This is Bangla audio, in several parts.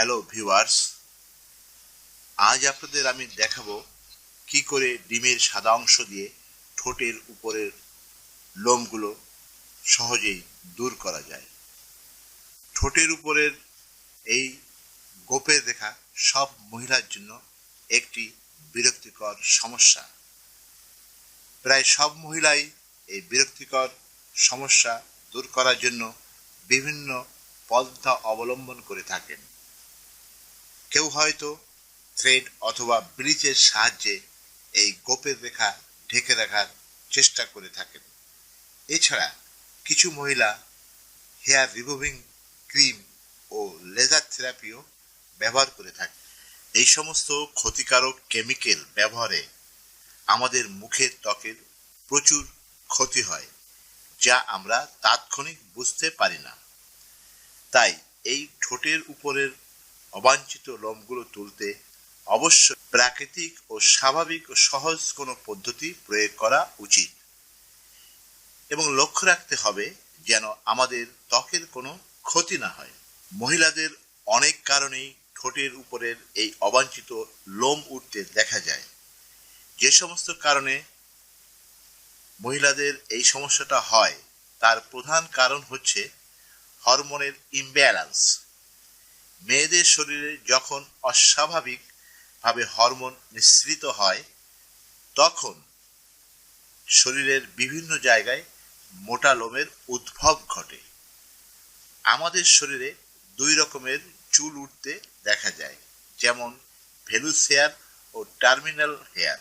হ্যালো ভিউয়ার্স আজ আপনাদের আমি দেখাবো কি করে ডিমের সাদা অংশ দিয়ে ঠোঁটের উপরের লোমগুলো সহজেই দূর করা যায়। ঠোঁটের উপরের এই গোপের রেখা সব মহিলার জন্য একটি বিরক্তিকর সমস্যা। প্রায় সব মহিলাই এই বিরক্তিকর সমস্যা দূর করার জন্য বিভিন্ন পন্থা অবলম্বন করে থাকেন। কেউ হয়তো থ্রেড অথবা ব্রিজের সাহায্যে এই গোপের রেখা ঢেকে রাখার চেষ্টা করে থাকেন। এছাড়া কিছু মহিলা হেয়ার রিমুভিং ক্রিম ও লেজার থেরাপিও ব্যবহার করে থাকে এই সমস্ত ক্ষতিকারক কেমিক্যাল ব্যবহারে আমাদের মুখের ত্বকের প্রচুর ক্ষতি হয়, যা আমরা তাৎক্ষণিক বুঝতে পারি না। তাই এই ঠোঁটের উপরের অবাঞ্ছিত লোমগুলো তুলতে অবশ্য প্রাকৃতিক ও স্বাভাবিক ও সহজ কোনো পদ্ধতি প্রয়োগ করা উচিত। এবং লক্ষ্য রাখতে হবে যেন আমাদের ত্বকের কোনো ক্ষতি না হয়। মহিলাদের অনেক কারণেই ঠোঁটের উপরের এই অবাঞ্ছিত লোম উঠতে দেখা যায়। যে সমস্ত কারণে মহিলাদের এই সমস্যাটা হয়, তার প্রধান কারণ হচ্ছে হরমোনের ইমব্যালেন্স মেয়েদের শরীরে যখন অস্বাভাবিকভাবে হরমোন নিঃসৃত হয়, তখন শরীরের বিভিন্ন জায়গায় মোটা লোমের উদ্ভব ঘটে। আমাদের শরীরে দুই রকমের চুল উঠতে দেখা যায়, যেমন ভেলুস হেয়ার ও টার্মিনাল হেয়ার।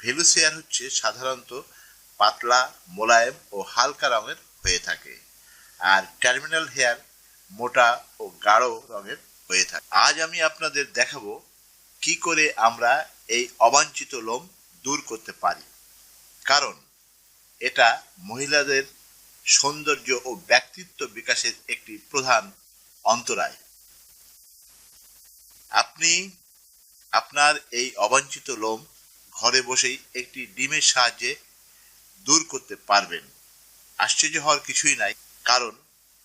ভেলুস হেয়ার হচ্ছে সাধারণত পাতলা, মোলায়েম ও হালকা রঙের হয়ে থাকে, আর টার্মিনাল হেয়ার মোটা ও গাঢ় রঙের হয়ে থাকে। আজ আমি আপনাদের দেখাবো কি করে আমরা এই অবাঞ্ছিত লোম দূর করতে পারি। কারণ এটা মহিলাদের সৌন্দর্য ও ব্যক্তিত্ব বিকাশের একটি প্রধান অন্তরায়। আপনি আপনার এই অবাঞ্ছিত লোম ঘরে বসেই একটি ডিমের সাহায্যে দূর করতে পারবেন। আশ্চর্য হওয়ার কিছুই নাই, কারণ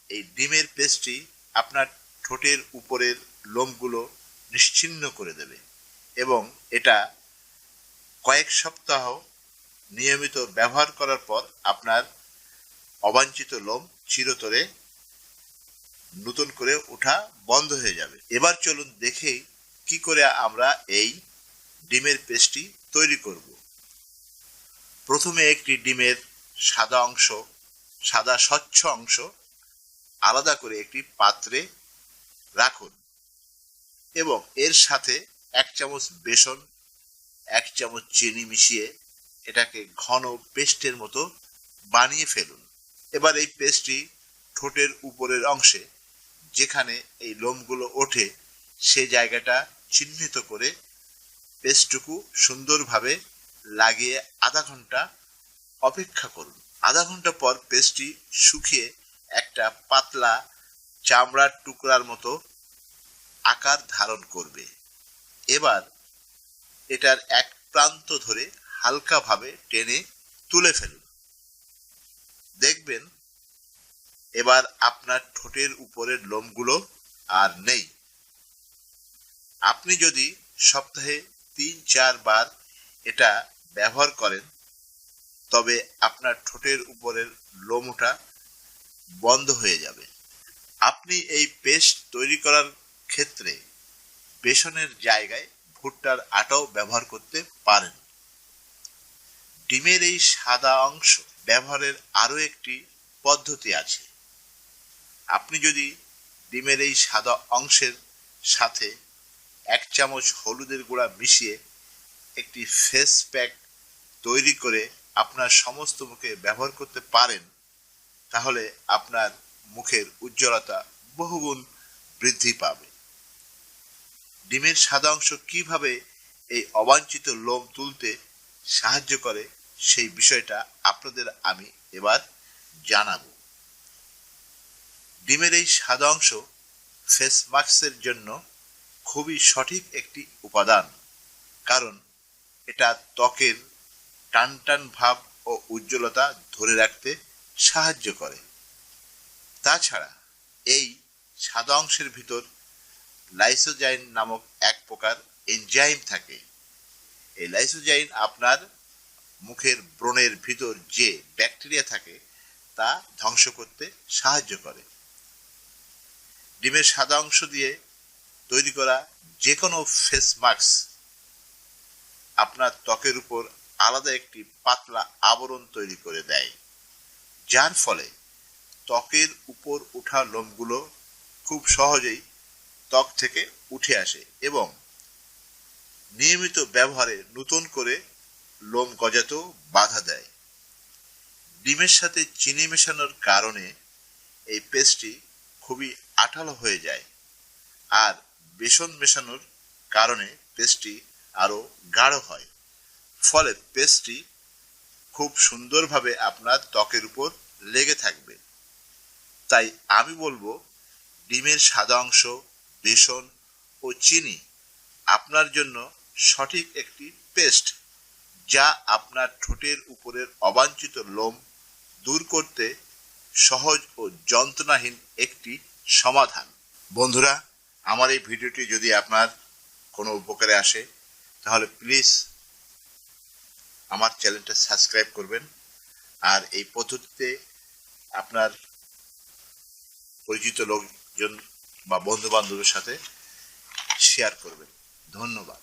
এই ডিমের পেস্টটি আপনার ঠোঁটের উপরের লোমগুলো নিশ্চিহ্ন করে দেবে এবং এটা কয়েক সপ্তাহ নিয়মিত ব্যবহার করার পর আপনার অবাঞ্ছিত লোম চিরতরে নতুন করে ওঠা বন্ধ হয়ে যাবে। এবার চলুন দেখেই কি করে আমরা এই ডিমের পেস্টটি তৈরি করব। প্রথমে একটি ডিমের সাদা অংশ, সাদা স্বচ্ছ অংশ আলাদা করে একটি পাত্রে রাখুন এবং এর সাথে এক চামচ বেসন, এক চামচ চিনি মিশিয়ে এটাকে ঘন পেস্টের মতো বানিয়ে ফেলুন। এবার এই পেস্টটি ঠোঁটের উপরের অংশে, যেখানে এই লোমগুলো ওঠে, সে জায়গাটা চিহ্নিত করে পেস্টটুকু সুন্দরভাবে লাগিয়ে আধা ঘণ্টা অপেক্ষা করুন। আধা ঘণ্টা পর পেস্টটি শুকিয়ে একটা পাতলা চামড়ার টুকরার মতো আকার ধারণ করবে। এবার এটার এক প্রান্ত ধরে হালকাভাবে টেনে তুলে ফেলুন। দেখবেন এবার আপনার ঠোঁটের উপরের লোমগুলো আর নেই। আপনি যদি সপ্তাহে তিন চারবার এটা ব্যবহার করেন, তবে আপনার ঠোঁটের উপরের লোম ওঠা বন্ধ হয়ে যাবে। আপনি এই পেস্ট তৈরি করার ক্ষেত্রে বেসনের জায়গায় ভুট্টার আটাও ব্যবহার করতে পারেন। ডিমের এই সাদা অংশ ব্যবহারের আরও একটি পদ্ধতি আছে। আপনি যদি ডিমের এই সাদা অংশের সাথে এক চামচ হলুদের গুঁড়া মিশিয়ে একটি ফেস প্যাক তৈরি করে আপনার সমস্ত মুখে ব্যবহার করতে পারেন তাহলে আপনার মুখের উজ্জ্বলতা বহুগুণ বৃদ্ধি পাবে। ডিমের সাদা অংশ কীভাবে এই অবাঞ্ছিত লোম তুলতে সাহায্য করে সেই বিষয়টা আপনাদের আমি এবার জানাব। ডিমের এই সাদা অংশ ফেস মাস্কের জন্য খুবই সঠিক একটি উপাদান, কারণ এটা ত্বকের টান টান ভাব ও উজ্জ্বলতা ধরে রাখতে সাহায্য করে। তাছাড়া এই সাদা অংশের ভিতর লাইসোজাইন নামক এক প্রকার এনজাইম থাকে। এই লাইসোজাইন আপনার মুখের ব্রণের ভিতর যে ব্যাকটেরিয়া থাকে, তা ধ্বংস করতে সাহায্য করে। ডিমের সাদা অংশ দিয়ে তৈরি করা যে কোনো ফেস মাস্ক আপনার ত্বকের উপর আলাদা একটি পাতলা আবরণ তৈরি করে দেয়। যার ফলে ত্বকের উপর ওঠা লোমগুলো খুব সহজেই ত্বক থেকে উঠে আসে এবং নিয়মিত ব্যবহারে নতুন করে লোম গজাতেও বাধা দেয়। ডিমের সাথে চিনি মেশানোর কারণে এই পেস্টটি খুবই আঠালো হয়ে যায় আর বেসন মেশানোর কারণে পেস্টটি আরও গাঢ় হয়। ফলে পেস্টটি খুব সুন্দরভাবে আপনার ত্বকের উপর লেগে থাকবে। তাই আমি বলব, ডিমের সাদা অংশ, বেসন ও চিনি আপনার জন্য সঠিক একটি পেস্ট যা আপনার ঠোঁটের উপরের অবাঞ্ছিত লোম দূর করতে সহজ ও যন্ত্রণাহীন একটি সমাধান। বন্ধুরা, আমার এই ভিডিওটি যদি আপনার কোনো উপকারে আসে, তাহলে প্লিজ আমার চ্যানেলটা সাবস্ক্রাইব করবেন। আর এই পদ্ধতিতে আপনার পরিচিত লোকজন বা বন্ধু বান্ধবের সাথে শেয়ার করবেন। ধন্যবাদ।